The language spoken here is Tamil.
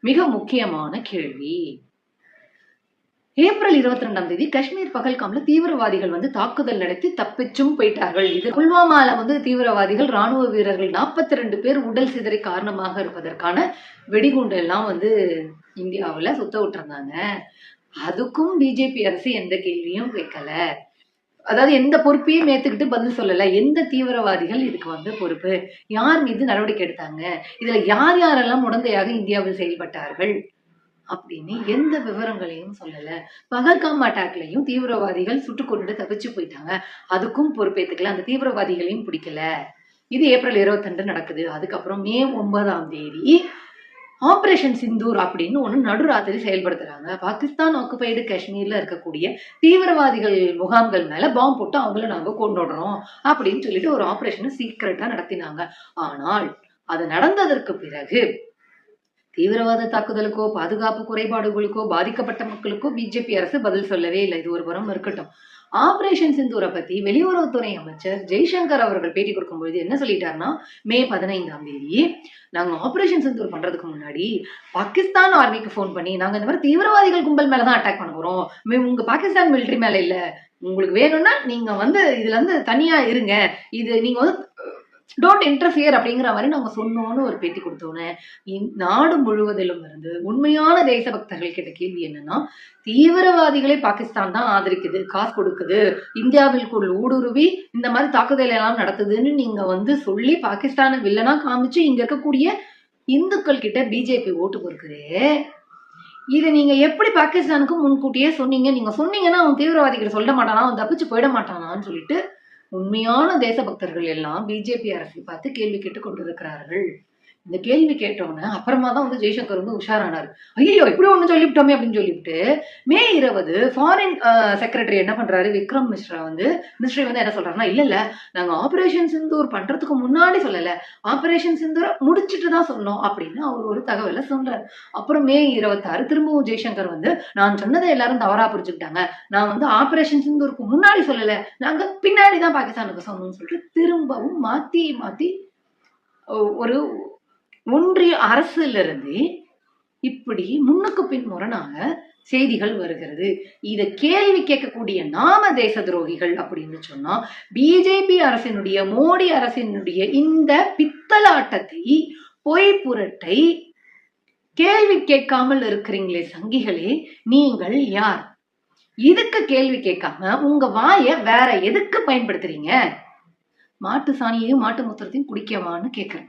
மிக முக்கியமான கேள்வி. ஏப்ரல் இருபத்தி ரெண்டாம் தேதி காஷ்மீர் பகல்காம்ல தீவிரவாதிகள் வந்து தாக்குதல் நடத்தி தப்பிச்சும் போயிட்டார்கள். இது புல்வாமால வந்து தீவிரவாதிகள் ராணுவ வீரர்கள் நாற்பத்தி ரெண்டு பேர் உடல் சிதறி காரணமாக இருப்பதற்கான வெடிகுண்டு எல்லாம் வந்து இந்தியாவில் சுத்த விட்டுருந்தாங்க. அதுக்கும் பிஜேபி அரசு எந்த கேள்வியும் கேட்கல. அதாவது எந்த பொறுப்பையும் ஏற்றுக்கிட்டு பதில் சொல்லலை. எந்த தீவிரவாதிகள் இதுக்கு வந்து பொறுப்பு? யார் மீது நடவடிக்கை எடுத்தாங்க? இதில் யார் யாரெல்லாம் உடந்தையாக இந்தியாவில் செயல்பட்டார்கள்? அப்படின்னு எந்த விவரங்களையும் சொல்லல. பகல்காம் அட்டாக்லையும் தீவிரவாதிகள் சுட்டு கொண்டுட்டு தப்பிச்சு போயிட்டாங்க. அதுக்கும் பொறுப்பேற்றுக்கல அந்த தீவிரவாதிகளையும் பிடிக்கல. இது ஏப்ரல் இருபத்தெண்டு நடக்குது. அதுக்கப்புறம் மே ஒன்பதாம் தேதி ஆபரேஷன் சிந்தூர் அப்படின்னு ஒண்ணு நடுராத்திரி செயல்படுத்துறாங்க. பாகிஸ்தான் ஆக்குபைடு காஷ்மீர்ல இருக்கக்கூடிய தீவிரவாதிகள் முகாம்கள் மேல பாம்பு போட்டு அவங்கள நாங்க கொண்டுடுறோம் அப்படின்னு சொல்லிட்டு ஒரு ஆபரேஷனை சீக்கிரட்டா நடத்தினாங்க. ஆனால் அது நடந்ததற்கு பிறகு தீவிரவாத தாக்குதலுக்கோ பாதுகாப்பு குறைபாடுகளுக்கோ பாதிக்கப்பட்ட மக்களுக்கோ பிஜேபி அரசு பதில் சொல்லவே இல்லை. இது ஒரு புறம் இருக்கட்டும். ஆபரேஷன் சிந்தூரை பத்தி வெளியுறவுத்துறை அமைச்சர் ஜெய்சங்கர் அவர்கள் பேட்டி கொடுக்கும்பொழுது என்ன சொல்லிட்டாருன்னா மே பதினைந்தாம் தேதி நாங்க ஆபரேஷன் சிந்தூர் பண்றதுக்கு முன்னாடி பாகிஸ்தான் ஆர்மிக்கு ஃபோன் பண்ணி நாங்க இந்த மாதிரி தீவிரவாதிகள் கும்பல் மேலதான் அட்டாக் பண்ண போறோம். உங்க பாகிஸ்தான் மிலிட்ரி மேல இல்ல. உங்களுக்கு வேணும்னா நீங்க வந்து இதுல இருந்து தனியா இருங்க. இது நீங்க வந்து டோன்ட் இன்டர்ஃபியர் அப்படிங்கிற மாதிரி நாங்க சொன்னோம்னு ஒரு பேட்டி கொடுத்தோன்னே இந் நாடு முழுவதிலும் இருந்து உண்மையான தேசபக்தர்கள் கிட்ட கேள்வி என்னன்னா தீவிரவாதிகளை பாகிஸ்தான் தான் ஆதரிக்குது காசு கொடுக்குது இந்தியாவிற்குள் ஊடுருவி இந்த மாதிரி தாக்குதல் எல்லாம் நடத்துதுன்னு நீங்க வந்து சொல்லி பாகிஸ்தானை வில்லனா காமிச்சு இங்க இருக்கக்கூடிய இந்துக்கள் கிட்ட பிஜேபி ஓட்டு பொறுக்குது இதை நீங்க எப்படி பாகிஸ்தானுக்கு முன்கூட்டியே சொன்னீங்க? நீங்க சொன்னீங்கன்னா அவன் தீவிரவாதிகள் சொல்ல மாட்டானா? அவன் தப்பிச்சு போயிட மாட்டானான்னு சொல்லிட்டு உண்மையான தேசபக்தர்கள் எல்லாம் பிஜேபி அரசை பார்த்து கேள்வி கேட்டுக் கொண்டிருக்கிறார்கள். இந்த கேள்வி கேட்டோன்னே அப்புறமா தான் வந்து ஜெய்சங்கர் வந்து உஷாரானார். ஐயோ இப்படி ஒன்று சொல்லிவிட்டோமே அப்படின்னு சொல்லிவிட்டு மே இருபது ஃபாரின் செக்ரட்டரி என்ன பண்றாரு? விக்ரம் மிஸ்ரா வந்து மிஸ்ரி வந்து என்ன சொல்றாருன்னா இல்ல இல்ல நாங்க ஆபரேஷன் சிந்தூர் பண்றதுக்கு முன்னாடி சொல்லல. ஆபரேஷன் சிந்தூரை முடிச்சுட்டு தான் சொன்னோம் அப்படின்னு அவர் ஒரு தகவலை சொல்றாரு. அப்புறம் மே இருபத்தாறு திரும்பவும் ஜெய்சங்கர் வந்து நான் சொன்னதை எல்லாரும் தவறா புரிஞ்சுக்கிட்டாங்க. நான் வந்து ஆபரேஷன் சிந்தூருக்கு முன்னாடி சொல்லல. நாங்க பின்னாடி தான் பாகிஸ்தானுக்கு சொன்னோம்னு சொல்லிட்டு திரும்பவும் மாத்தி மாத்தி ஒ- ஒரு ஒன்றிய அரசிலிருந்து இப்படி முன்னுக்கு பின் முரணாக செய்திகள் வருகிறது. இதை கேள்வி கேட்கக்கூடிய நாம தேச துரோகிகள் அப்படின்னு சொன்னா பிஜேபி அரசினுடைய மோடி அரசினுடைய இந்த பித்தலாட்டத்தை பொய் புரட்டை கேள்வி கேட்காமல் இருக்கிறீங்களே சங்கிகளே நீங்கள் யார்? இதுக்கு கேள்வி கேட்காம உங்க வாயை வேற எதுக்கு பயன்படுத்துறீங்க? மாட்டு சாணியையும் மாட்டு மூத்திரத்தையும் குடிக்கவான்னு கேக்குறேன்.